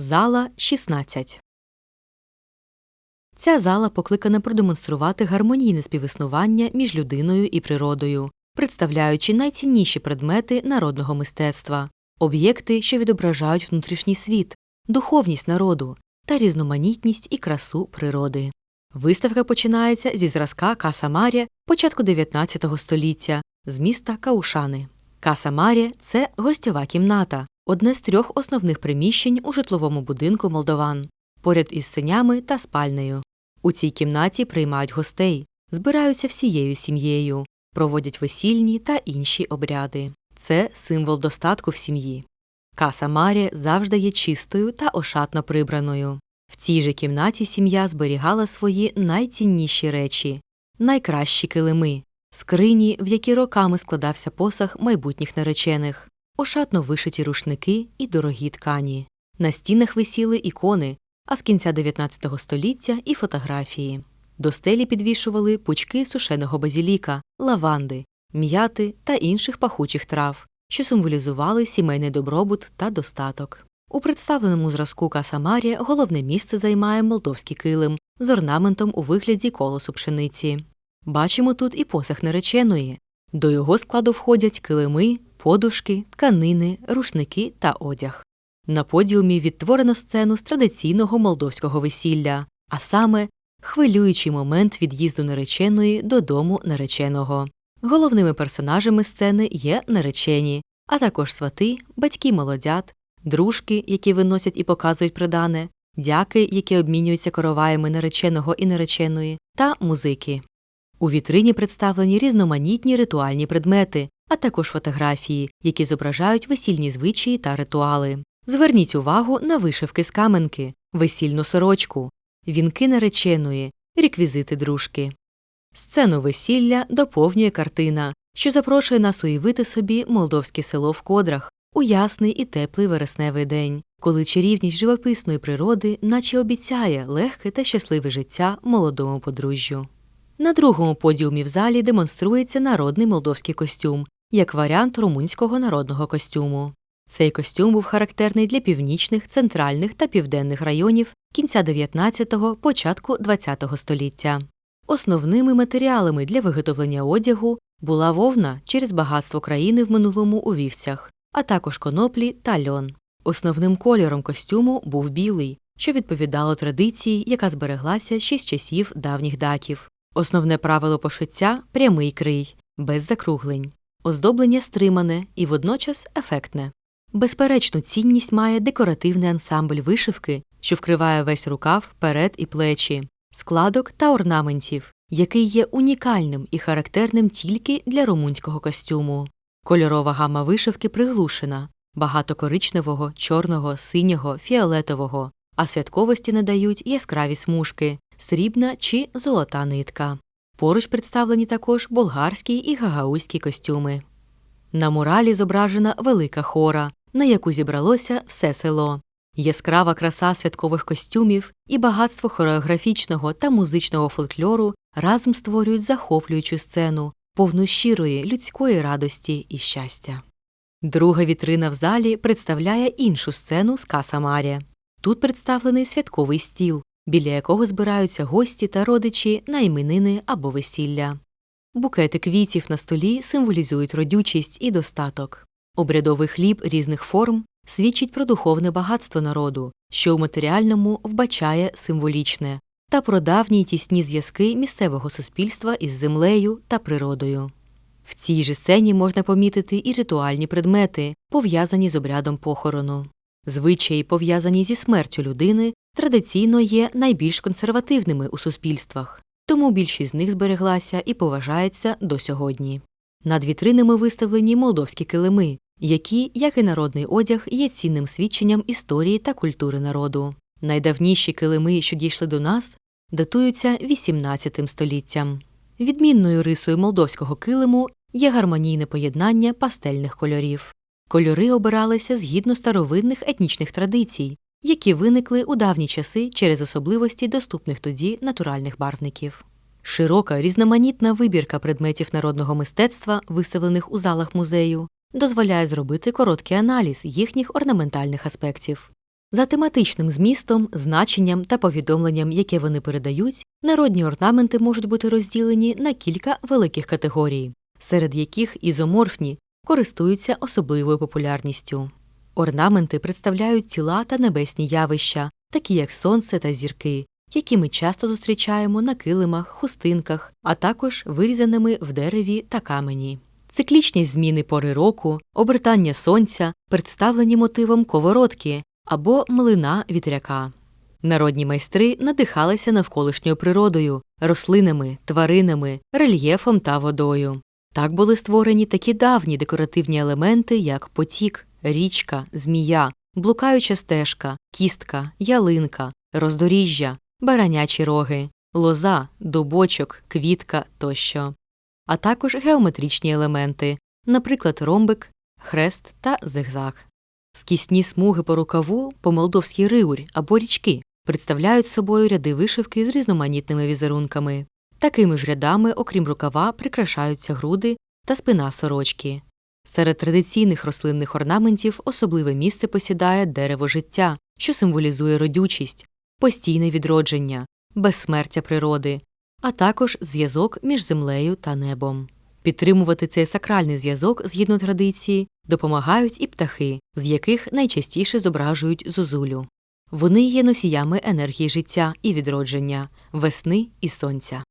Зала 16. Ця зала покликана продемонструвати гармонійне співіснування між людиною і природою, представляючи найцінніші предмети народного мистецтва, об'єкти, що відображають внутрішній світ, духовність народу та різноманітність і красу природи. Виставка починається зі зразка Каса Марія початку 19 століття з міста Каушани. Каса Марія – це гостьова кімната, одне з трьох основних приміщень у житловому будинку молдован, поряд із синями та спальнею. У цій кімнаті приймають гостей, збираються всією сім'єю, проводять весільні та інші обряди. Це символ достатку в сім'ї. Каса Марія завжди є чистою та ошатно прибраною. В цій же кімнаті сім'я зберігала свої найцінніші речі, найкращі килими, скрині, в які роками складався посаг майбутніх наречених, ошатно вишиті рушники і дорогі ткані. На стінах висіли ікони, а з кінця 19 століття і фотографії. До стелі підвішували пучки сушеного базіліка, лаванди, м'яти та інших пахучих трав, що символізували сімейний добробут та достаток. У представленому зразку Каса Марія головне місце займає молдовський килим з орнаментом у вигляді колосу пшениці. Бачимо тут і посах нареченої. До його складу входять килими, подушки, тканини, рушники та одяг. На подіумі відтворено сцену з традиційного молдовського весілля, а саме хвилюючий момент від'їзду нареченої додому нареченого. Головними персонажами сцени є наречені, а також свати, батьки молодят, дружки, які виносять і показують придане, дяки, які обмінюються короваями нареченого і нареченої, та музики. У вітрині представлені різноманітні ритуальні предмети, а також фотографії, які зображають весільні звичаї та ритуали. Зверніть увагу на вишивки з каменки, весільну сорочку, вінки нареченої, реквізити дружки. Сцену весілля доповнює картина, що запрошує нас уявити собі молдовське село в кодрах у ясний і теплий вересневий день, коли чарівність живописної природи наче обіцяє легке та щасливе життя молодому подружжю. На другому подіумі в залі демонструється народний молдовський костюм як варіант румунського народного костюму. Цей костюм був характерний для північних, центральних та південних районів кінця 19-го, початку 20-го століття. Основними матеріалами для виготовлення одягу була вовна через багатство країни в минулому у вівцях, а також коноплі та льон. Основним кольором костюму був білий, що відповідало традиції, яка збереглася ще з часів давніх даків. Основне правило пошиття прямий крий, без закруглень, оздоблення стримане і водночас ефектне. Безперечну цінність має декоративний ансамбль вишивки, що вкриває весь рукав, перед і плечі, складок та орнаментів, який є унікальним і характерним тільки для румунського костюму. Кольорова гама вишивки приглушена, багато коричневого, чорного, синього, фіолетового, а святковості надають яскраві смужки, срібна чи золота нитка. Поруч представлені також болгарські і гагаузькі костюми. На муралі зображена велика хора, на яку зібралося все село. Яскрава краса святкових костюмів і багатство хореографічного та музичного фольклору разом створюють захоплюючу сцену, повну щирої людської радості і щастя. Друга вітрина в залі представляє іншу сцену з Каса Марія. Тут представлений святковий стіл, біля якого збираються гості та родичі на іменини або весілля. Букети квітів на столі символізують родючість і достаток. Обрядовий хліб різних форм свідчить про духовне багатство народу, що у матеріальному вбачає символічне, та про давні й тісні зв'язки місцевого суспільства із землею та природою. В цій же сцені можна помітити і ритуальні предмети, пов'язані з обрядом похорону. Звичаї, пов'язані зі смертю людини, традиційно є найбільш консервативними у суспільствах, тому більшість з них збереглася і поважається до сьогодні. Над вітринами виставлені молдовські килими, які, як і народний одяг, є цінним свідченням історії та культури народу. Найдавніші килими, що дійшли до нас, датуються XVIII століттям. Відмінною рисою молдовського килиму є гармонійне поєднання пастельних кольорів. Кольори обиралися згідно старовинних етнічних традицій, які виникли у давні часи через особливості доступних тоді натуральних барвників. Широка різноманітна вибірка предметів народного мистецтва, виставлених у залах музею, дозволяє зробити короткий аналіз їхніх орнаментальних аспектів. За тематичним змістом, значенням та повідомленням, яке вони передають, народні орнаменти можуть бути розділені на кілька великих категорій, серед яких ізоморфні користуються особливою популярністю. Орнаменти представляють тіла та небесні явища, такі як сонце та зірки, які ми часто зустрічаємо на килимах, хустинках, а також вирізаними в дереві та камені. Циклічні зміни пори року, обертання сонця представлені мотивом коворотки або млина вітряка. Народні майстри надихалися навколишньою природою, рослинами, тваринами, рельєфом та водою. Так були створені такі давні декоративні елементи, як потік, річка, змія, блукаюча стежка, кістка, ялинка, роздоріжжя, баранячі роги, лоза, дубочок, квітка тощо, а також геометричні елементи, наприклад, ромбик, хрест та зигзаг. Скісні смуги по рукаву по молдовській риурь або річки представляють собою ряди вишивки з різноманітними візерунками. Такими ж рядами, окрім рукава, прикрашаються груди та спина сорочки. Серед традиційних рослинних орнаментів особливе місце посідає дерево життя, що символізує родючість, постійне відродження, безсмертя природи, а також зв'язок між землею та небом. Підтримувати цей сакральний зв'язок згідно традиції допомагають і птахи, з яких найчастіше зображують зозулю. Вони є носіями енергії життя і відродження, весни і сонця.